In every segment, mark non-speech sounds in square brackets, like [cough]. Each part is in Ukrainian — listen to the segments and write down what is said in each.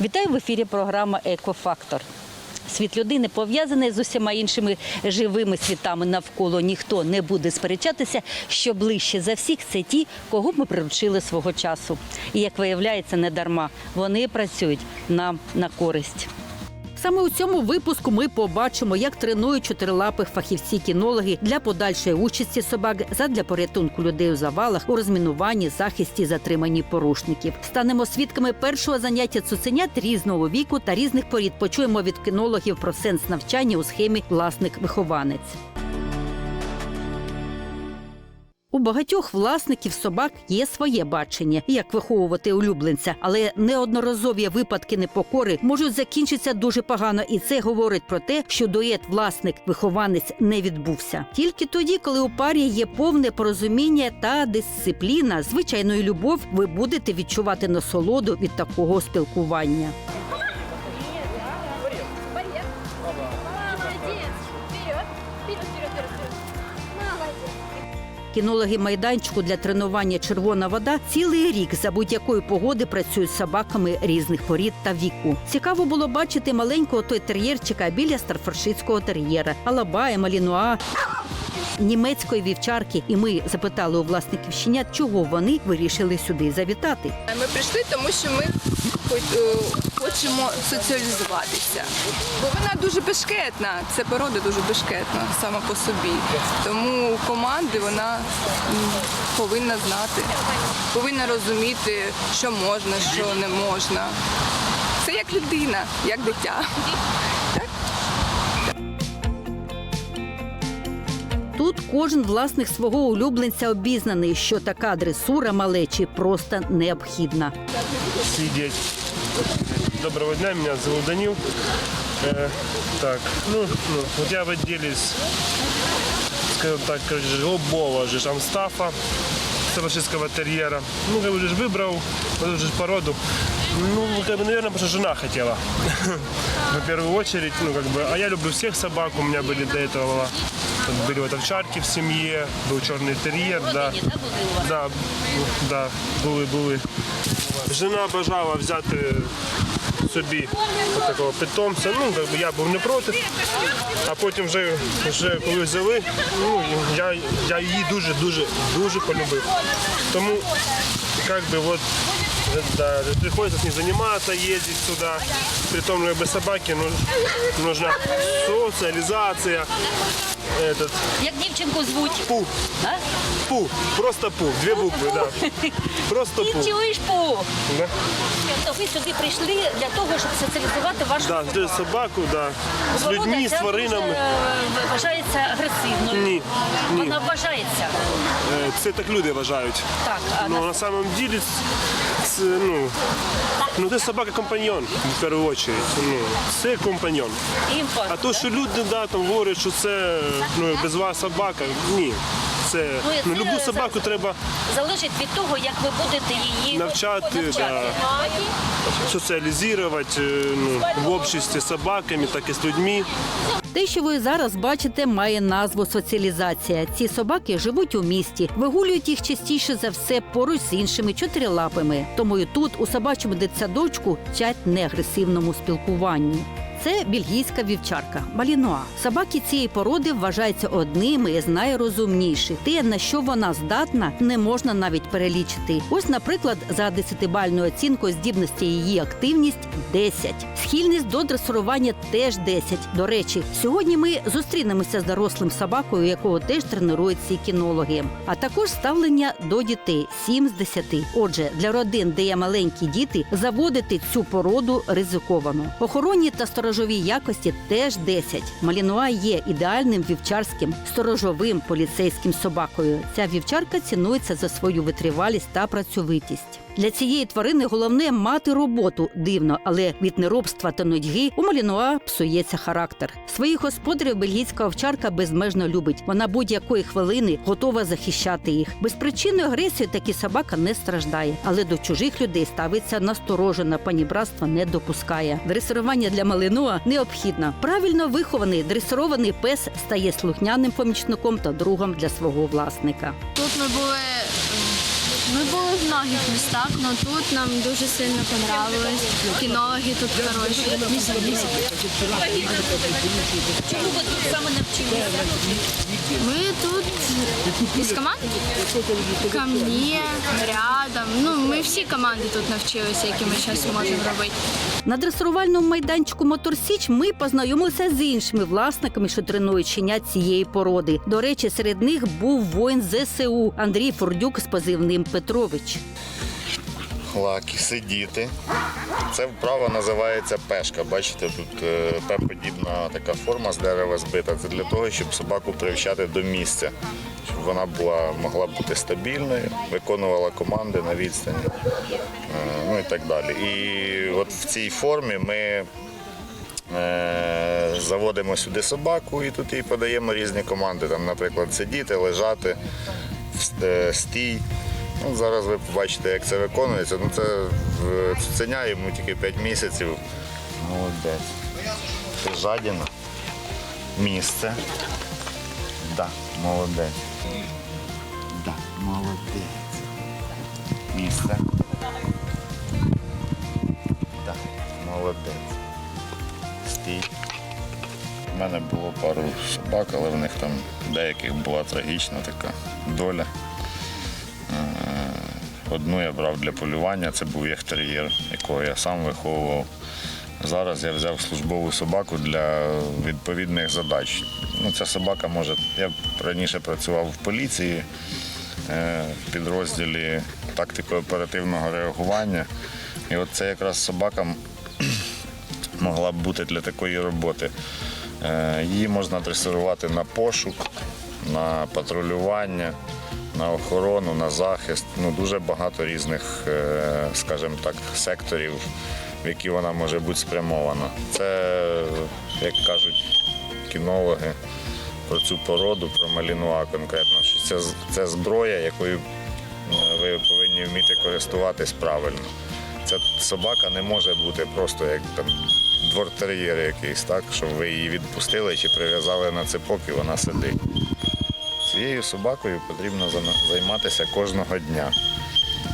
Вітаю в ефірі програма Екофактор. Світ людини пов'язаний з усіма іншими живими світами навколо. Ніхто не буде сперечатися, що ближче за всіх це ті, кого ми приручили свого часу. І як виявляється, не дарма вони працюють нам на користь. Саме у цьому випуску ми побачимо, як тренують чотирилапих фахівці-кінологи для подальшої участі собак задля порятунку людей у завалах, у розмінуванні, захисті, затриманні порушників. Станемо свідками першого заняття цуценят різного віку та різних порід. Почуємо від кінологів про сенс навчання у схемі власник-вихованець. У багатьох власників собак є своє бачення, як виховувати улюбленця, але неодноразові випадки непокори можуть закінчитися дуже погано, і це говорить про те, що дует власник-вихованець не відбувся. Тільки тоді, коли у парі є повне порозуміння та дисципліна, звичайно, і любов, ви будете відчувати насолоду від такого спілкування. Кінологи майданчику для тренування червона вода цілий рік за будь-якої погоди працюють з собаками різних порід та віку. Цікаво було бачити маленького той тер'єрчика біля старфоршицького тер'єра, алабая, малінуа. Німецької вівчарки, і ми запитали у власників щенят, чого вони вирішили сюди завітати. Ми прийшли, тому що ми хочемо соціалізуватися. Бо вона дуже бешкетна, це порода дуже бешкетна сама по собі. Тому команди вона повинна знати, повинна розуміти, що можна, що не можна. Це як людина, як дитя. Тут кожен власник свого улюбленця обізнаний, що така дресура малечі просто необхідна. сидеть. Доброго дня, меня зовут Данил. Э, так, ну, ну, вот я в отделе, скажем так, короче, голубого же шамстафа, сабашистского терьера. Ну, как бы же выбрал вот эту же породу. Ну, как бы, наверное, потому что жена хотела. [laughs] В первую очередь, ну, как бы, а я люблю всех собак, у меня были до этого вот были вот овчарки в семье, был черный терьер, да. Да, да, були, були. Жена бажала взяти собі от такого питомця. Ну, якби я був не проти. А потім вже, вже коли взяли, ну, я, я її дуже, дуже, дуже полюбив. Тому, як би, от, да, приходится с ней заниматься, ездить сюда. Притом, как бы собаке ну, нужна социализация. Этот, Як дівчинку звуть? пу, А? пу, просто пу, две буквы, да. Просто пу. чуєш по? Да? То ви сюди прийшли для того, щоб соціалізувати вашу Да, з собаку, да. з людьми, з тваринами. е, вважається агресивною. Ні, ні. Вона вважається. Е, Це так люди вважають. Так, а Ну на самом деле це, ну, ну це собака компаньйон в першу чергу. Ну, це компаньон. Імпорт. А то, що люди да, там говорять, що це ну, без вас собака, ні. Це Ну, ну, це- любу це- собаку треба залежить від того, як ви будете її навчати, да, соціалізувати е, ну, в обществі з собаками, так і з людьми. Те, що ви зараз бачите, має назву соціалізація. Ці собаки живуть у місті, вигулюють їх частіше за все поруч з іншими чотирилапими. Тому і тут, у собачому дитсадочку, вчать неагресивному спілкуванню. Це бельгійська вівчарка Малінуа. Собаки цієї породи вважаються одними із найрозумніших. Те, на що вона здатна, не можна навіть перелічити. Ось, наприклад, за десятибальною оцінкою здібності її активність 10. Схильність до дресурування теж 10. До речі, сьогодні ми зустрінемося з дорослим собакою, якого теж тренують ці кінологи. А також ставлення до дітей 7 з 10. Отже, для родин, де є маленькі діти, заводити цю породу ризиковано. Охоронні та сторожові якості теж 10. Малінуа є ідеальним вівчарським сторожовим поліцейським собакою. Ця вівчарка цінується за свою витривалість та працьовитість. Для цієї тварини головне мати роботу дивно, але від неробства та нудьги у Малінуа псується характер. Своїх господарів бельгійська овчарка безмежно любить. Вона будь-якої хвилини готова захищати їх. Безпричинною агресією такі собака не страждає, але до чужих людей ставиться насторожена. Панібратства не допускає. Дресирування для Малінуа необхідно. Правильно вихований дресирований пес стає слухняним помічником та другом для свого власника. Тут ми були Ми були в многих містах, але тут нам дуже сильно понравилось. Кінологи тут хороші. Чому ви тут саме навчилися? Ми тут із команди Ко мне, рядом. Ну, ми всі команди тут навчилися, які ми зараз можемо робити. На дресирувальному майданчику Моторсіч ми познайомилися з іншими власниками, що тренують щенят цієї породи. До речі, серед них був воїн ЗСУ Андрій Фурдюк з позивним Петрович. Лаки, сидіти. Це вправа називається пешка. Бачите, тут е, П-подібна така форма з дерева збита. Це для того, щоб собаку привчати до місця, щоб вона була, могла бути стабільною, виконувала команди на відстані, е, ну і так далі. І от в цій формі ми е, заводимо сюди собаку і тут їй подаємо різні команди. Там, наприклад, сидіти, лежати, стій. Ну, зараз ви побачите, як це виконується. Ну, це в цуценя йому тільки 5 місяців. Молодець. Це жадіна. Місце. Да, молодець. Да, молодець. Місце. Да, молодець. Стій. У мене було пару собак, але в них там деяких була трагічна така доля. Одну я брав для полювання, це був яхтер'єр, якого я сам виховував. Зараз я взяв службову собаку для відповідних задач. Ну, ця собака може. Я раніше працював в поліції е, в підрозділі тактико-оперативного реагування. І от це якраз собака [clears throat] могла б бути для такої роботи. Е, Її можна дресирувати на пошук, на патрулювання, на охорону, на захист. Ну, дуже багато різних, е, скажімо так, секторів, в які вона може бути спрямована. Це, як кажуть кінологи, про цю породу, про малінуа конкретно, що це, це зброя, якою е, ви повинні вміти користуватись правильно. Ця собака не може бути просто як там двортер'єр якийсь, так, щоб ви її відпустили чи прив'язали на цепок і вона сидить. Цією собакою потрібно займатися кожного дня.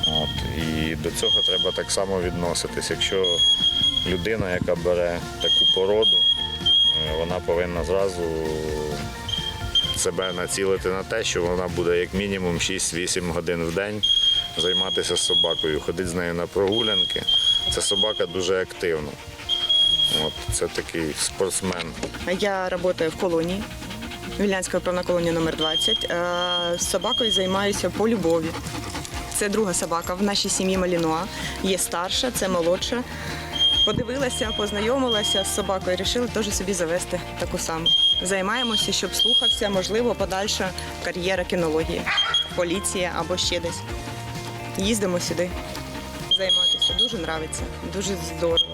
От. І до цього треба так само відноситись. Якщо людина, яка бере таку породу, е, вона повинна зразу себе націлити на те, що вона буде як мінімум 6-8 годин в день займатися з собакою, ходити з нею на прогулянки. Ця собака дуже активна. От, це такий спортсмен. Я работаю в колонії. Вільнянська виправна колонія номер 20. Е, З собакою займаюся по любові. Це друга собака в нашій сім'ї Малінуа. Є старша, це молодша. Подивилася, познайомилася з собакою, і вирішили теж собі завести таку саму. Займаємося, щоб слухався, можливо, подальша кар'єра кінології, поліція або ще десь. Їздимо сюди займатися. Дуже подобається, дуже здорово.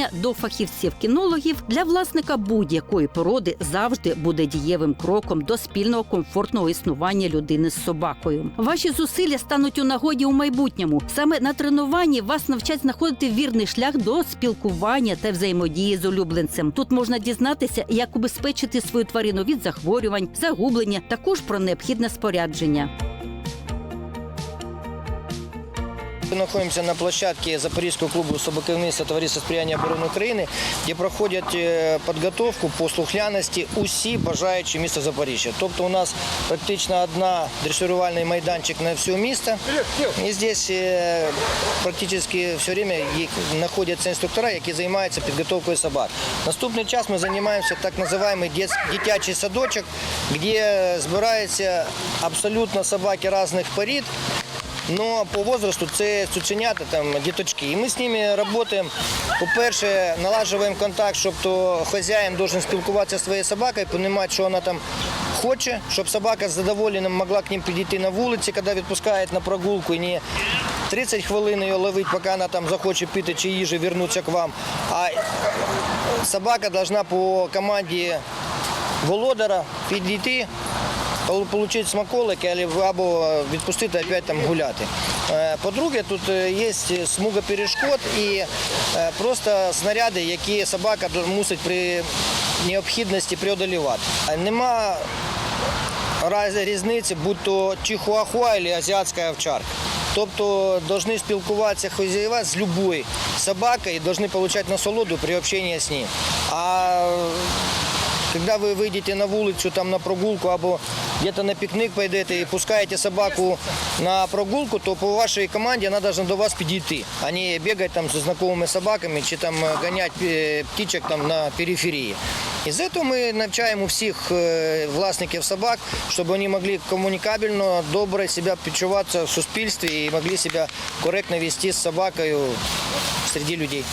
Звернення до фахівців-кінологів для власника будь-якої породи завжди буде дієвим кроком до спільного комфортного існування людини з собакою. Ваші зусилля стануть у нагоді у майбутньому. Саме на тренуванні вас навчать знаходити вірний шлях до спілкування та взаємодії з улюбленцем. Тут можна дізнатися, як убезпечити свою тварину від захворювань, загублення, також про необхідне спорядження. Мы находимся на площадке Запорізького клубу собаківництва Товариства сприяння оборони України, де проходять е, підготовку по слухляності усі бажаючі міста Запоріжжя. Тобто у нас практично одна дресирувальний майданчик на все місто. І здесь е, практично все время знаходяться інструктора, які займаються підготовкою собак. Наступний час ми займаємося так називаємо дит- дитячий садочок, де збираються абсолютно собаки різних порід. Но по возрасту це цуценята, там, діточки. І ми з ними працюємо. По-перше, налажуємо контакт, щоб то хазяїн должен спілкуватися зі своєю собакою, розуміти, що вона там хоче, щоб собака з задоволенням могла к ним підійти на вулиці, коли відпускають на прогулку, і не 30 хвилин її ловить, поки вона там захоче піти чи їжі, вернутися к вам. А собака должна по команді володара підійти, отримати смаколики або- або відпустити опять там гуляти. Е, По-друге, тут е, є смуга перешкод і е, просто снаряди, які собака мусить при необхідності преодолівати. Е, Нема різниці, будь то чихуахуа або азіатська овчарка. Тобто повинні спілкуватися хазяїва з будь-якою собакою і повинні отримати насолоду при общении з ним. А когда вы выйдете на вулицю, там на прогулку або где-то на пикник пойдете и пускаете собаку на прогулку, то по вашей команде она должна до вас підійти, а не бегать там со знакомыми собаками чи там е, гонять е, птичек там на периферії. І з цього ми навчаємо всіх е, власників собак, щоб вони могли комунікабельно, добре себе почуватися в суспільстві і могли себе коректно вести з собакою серед людей.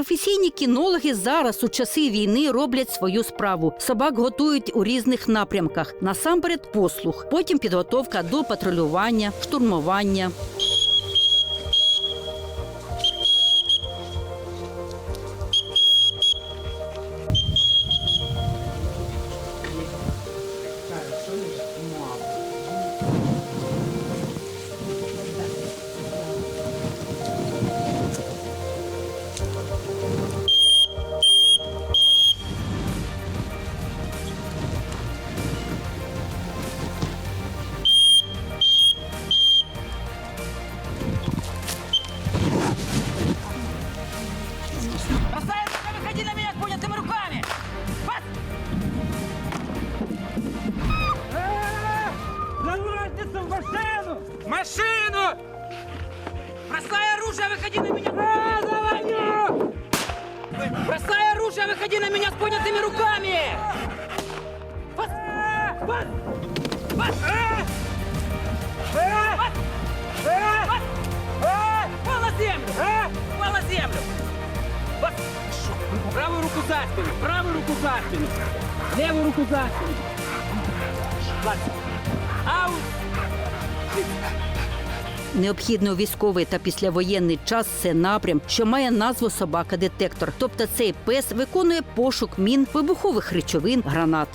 Професійні кінологи зараз у часи війни роблять свою справу. Собак готують у різних напрямках. Насамперед послуг, потім підготовка до патрулювання, штурмування. Правую руку за правую руку за левую руку за! Необхідний у військовий та післявоєнний час це напрям, що має назву собака-детектор. Тобто цей пес виконує пошук мін, вибухових речовин, гранат.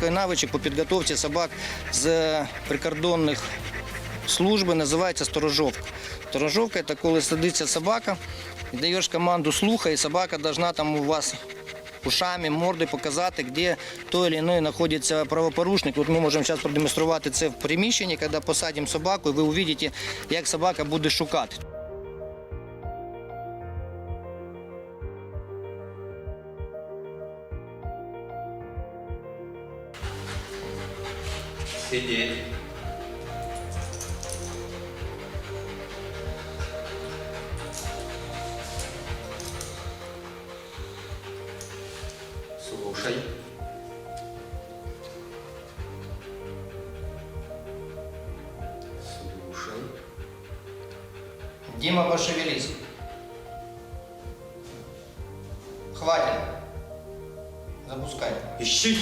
Такий навичок по підготовці собак з прикордонних служб називається сторожовка. Сторожовка – це коли садиться собака, даєш команду слуха, і собака должна там у вас ушами, мордою показати, де той чи інший знаходиться правопорушник. От ми можемо зараз продемонструвати це в приміщенні, коли посадимо собаку, і ви побачите, як собака буде шукати. Сидеть. Слушай. Слушай. Дима, пошевелись. Хватит. Запускай. Ищи.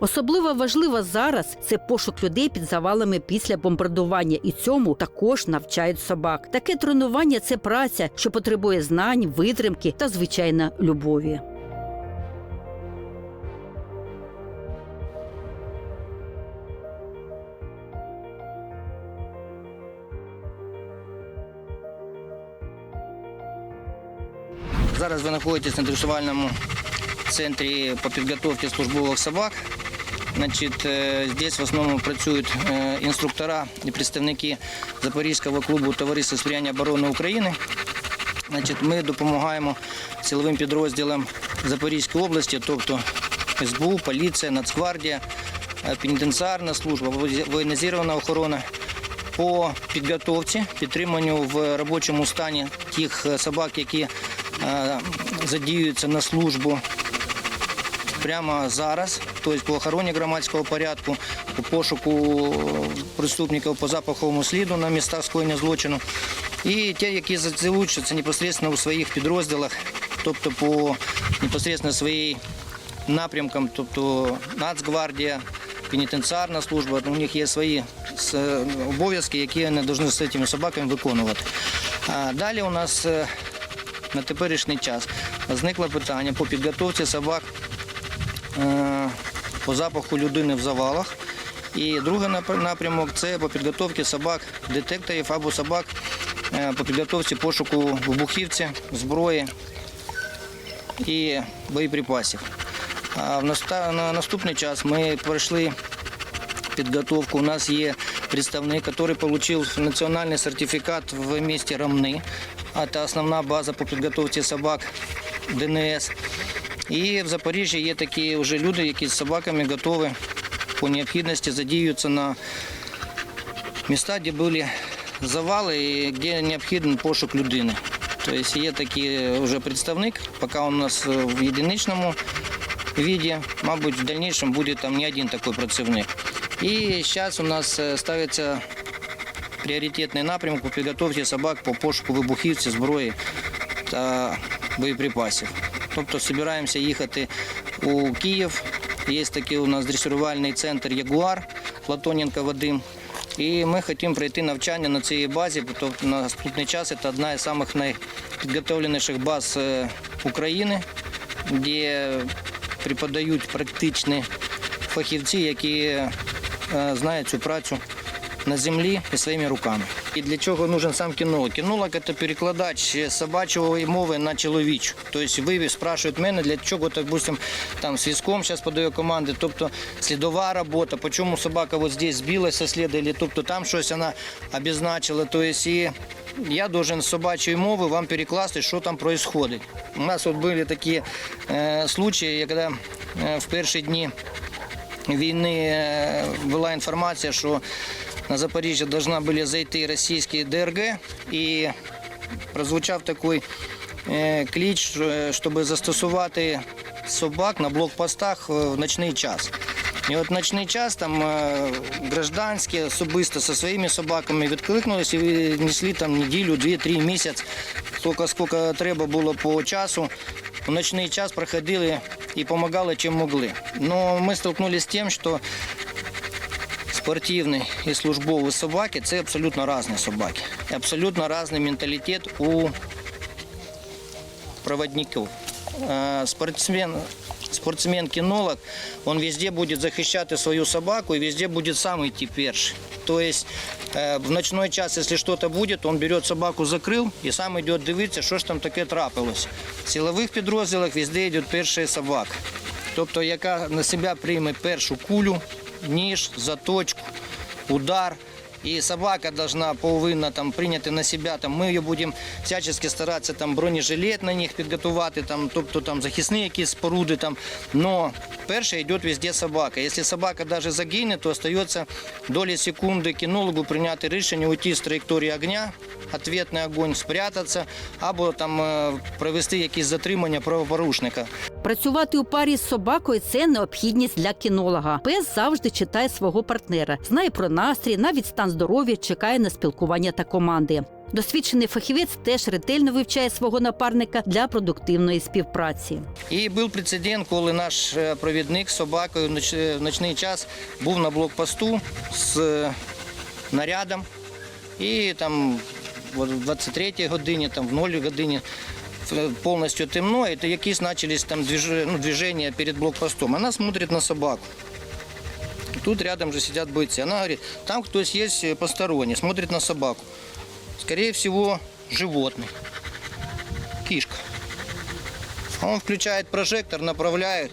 Особливо важливо зараз це пошук людей під завалами після бомбардування, і цьому також навчають собак. Таке тренування це праця, що потребує знань, витримки та звичайно любові. Зараз ви знаходитесь на дресувальному центрі по підготовці службових собак. Значить, е, здесь в основному працюють інструктора і представники Запорізького клубу Товариства сприяння оборони України. Значить, ми допомагаємо силовим підрозділам Запорізької області, тобто СБУ, поліція, Нацгвардія, е, пенітенціарна служба, воєнізована охорона по підготовці, підтриманню в робочому стані тих е, собак, які е, задіюються на службу прямо зараз, тобто по охороні громадського порядку, по пошуку преступників по запаховому сліду на містах скоєння злочину. І ті, які залучаться непосередньо у своїх підрозділах, тобто по непосередньо своїй напрямкам, тобто Нацгвардія, пенітенціарна служба, у них є свої обов'язки, які вони повинні з цими собаками виконувати. А далі у нас е, на теперішній час зникло питання по підготовці собак е, по запаху людини в завалах. І другий напрямок це по підготовці собак детекторів або собак е, по підготовці пошуку вибухівці, зброї і боєприпасів. А на наступний час ми пройшли підготовку. У нас є представник, який отримав національний сертифікат в місті Ромни. А Це основна база по підготовці собак ДНС. І в Запоріжжі є такі вже люди, які з собаками готові по необхідності задіються на міста, де були завали і де необхідний пошук людини. Тобто є такий вже представник, поки у нас в єдиничному виді, мабуть, в дальнейшем буде там не один такий працівник. І зараз у нас е, ставиться пріоритетний напрямок по підготовці собак по пошуку вибухівців, зброї та боєприпасів. Тобто збираємося їхати у Київ. Є такий у нас дресирувальний центр Ягуар Платоненко Вадим. І ми хочемо пройти навчання на цій базі, тобто на наступний час це одна із самих найпідготовленіших баз е, України, де преподають практичні фахівці, які е, знають цю працю на землі і своїми руками. І для чого нужен сам кінолог? Кінолог – це перекладач собачої мови на чоловічу. Тобто ви спрашують мене, для чого, допустим, там свізком зараз подаю команди, тобто слідова робота, по чому собака от здесь збилася сліди, тобто там щось вона обозначила. Тобто і я должен з собачої мови вам перекласти, що там відбувається. У нас от були такі е, случаї, коли е, в перші дні війни е, була інформація, що на Запоріжжя должна були зайти російські ДРГ, і прозвучав такий е, кліч, е, щоб застосувати собак на блокпостах е, в ночний час. І от ночний час там гражданські особисто зі своїми собаками відкликнулися і несли там неділю, дві-три місяць, скільки, скільки треба було по часу. В ночний час проходили і допомагали, чим могли. Но ми столкнулися з тим, що спортивні і службові собаки це абсолютно різні собаки. Абсолютно різний менталітет у проводників. Е, Спортсмен, спортсмен-кинолог, он везде будет захищати свою собаку и везде будет сам идти перший. То есть э, в ночной час, если что-то будет, он берет собаку, закрыл и сам идет дивитися, що ж там таке трапилось. В силових підрозділах везде йде перша собака. Тобто, яка на себе прийме першу кулю, ніж, заточку, удар. І собака должна повинна там прийняти на себе. Там ми її будемо всячески старатися там бронежилет на них підготувати, там, тобто там захисні якісь споруди. Там. Но перша йде везде собака. Якщо собака навіть загине, то остається долі секунди кінологу прийняти рішення уйти з траєкторії огня, ответний огонь, спрятатися або там е, провести якісь затримання правопорушника. Працювати у парі з собакою це необхідність для кінолога. Пес завжди читає свого партнера, знає про настрій, навіть стан здоров'я, чекає на спілкування та команди. Досвідчений фахівець теж ретельно вивчає свого напарника для продуктивної співпраці. І був прецедент, коли наш е, провідник з собакою е, в ночний час був на блокпосту з е, нарядом. І там в 23-й годині, там в 0 годині е, повністю темно, і то якісь почались там движ- ну, движення перед блокпостом. Вона смотрить на собаку. Тут рядом же сидят бойцы. Она говорит, там кто-то есть э, посторонний, смотрит на собаку. Скорее всего, животный. Кишка. Он включает прожектор, направляет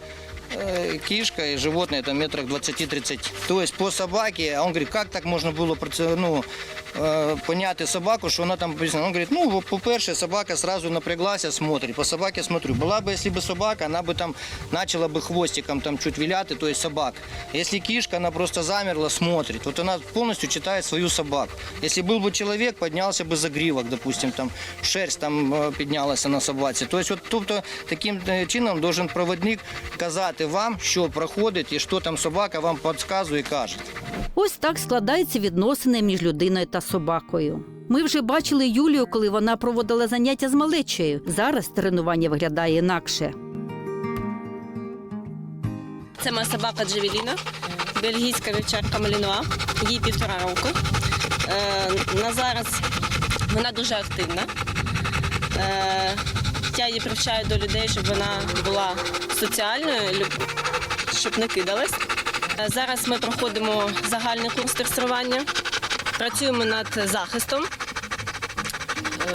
э, кишка и животное там метрах 20-30. То есть по собаке, а он говорит, как так можна було проце- ну, е, поняти собаку, що вона там признана. Он говорит, ну, по-перше, собака сразу напряглася, смотрит. По собаке смотрю. Была бы, если бы собака, она бы там начала бы хвостиком там чуть виляти, то есть собак. Если кишка, она просто замерла, смотрит. Вот она полностью читает свою собаку. Если был бы человек, поднялся бы загривок, допустим, там шерсть там е, піднялася на собаці. Тобто, от, тобто таким е, чином должен проводник казати вам, що проходить і що там собака вам підказує і каже. Ось так складаються відносини між людиною та собакою. Ми вже бачили Юлію, коли вона проводила заняття з малечею. Зараз тренування виглядає інакше. Це моя собака Джевеліна, бельгійська вівчарка Малінуа, їй півтора року. Е, на зараз вона дуже активна. Е, я її привчаю до людей, щоб вона була соціальною, щоб не кидалась. Е, зараз ми проходимо загальний курс дресирування, працюємо над захистом,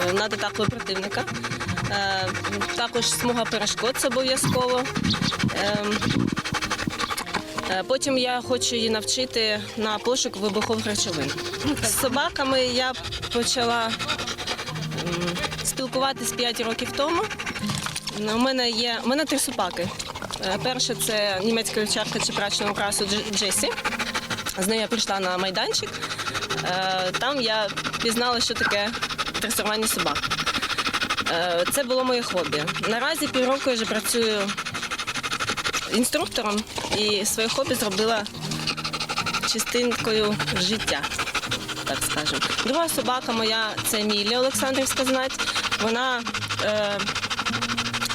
е, над атакою противника. Е, також смуга перешкод це обов'язково. Ем, Потім я хочу її навчити на пошук вибухових речовин. З собаками я почала спілкуватись 5 років тому. У мене є у мене три собаки. Е, Перша це німецька вівчарка чепрачного красу Джесі. З нею я прийшла на майданчик. Е, Там я пізнала, що таке дресування собак. Е, Це було моє хобі. Наразі півроку я вже працюю інструктором і своє хобі зробила частинкою життя, так скажемо. Друга собака моя це Мілі Олександрівська знать. Вона е,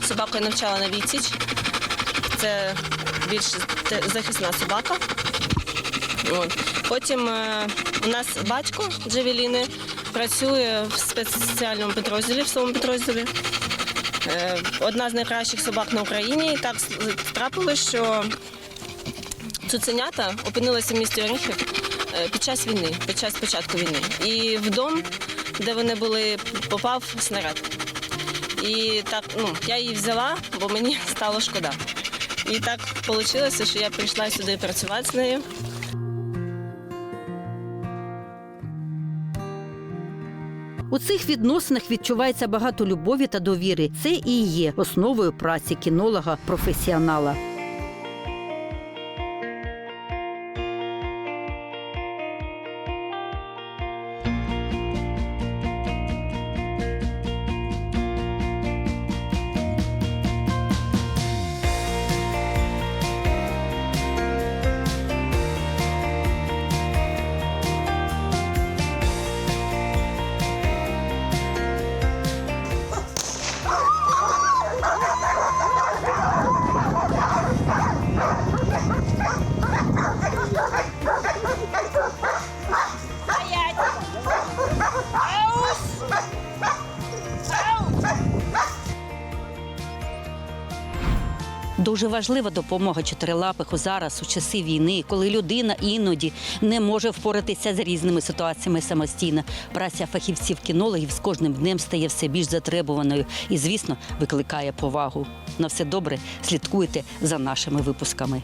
собаку я навчала на відсіч. Це більш захисна собака. От. Потім е, у нас батько Джевеліни працює в спеціальному підрозділі, в своєму підрозділі. Е, Одна з найкращих собак на Україні. Так трапилось, що цуценята опинилися в місті Оріхів е, під час війни, під час початку війни. І в дом, де вони були, попав снаряд. І так, ну, я її взяла, бо мені стало шкода. І так вийшло, що я прийшла сюди працювати з нею. У цих відносинах відчувається багато любові та довіри. Це і є основою праці кінолога професіонала. Дуже важлива допомога чотирилапих зараз у часи війни, коли людина іноді не може впоратися з різними ситуаціями самостійно. Праця фахівців-кінологів з кожним днем стає все більш затребуваною і, звісно, викликає повагу. На все добре слідкуйте за нашими випусками.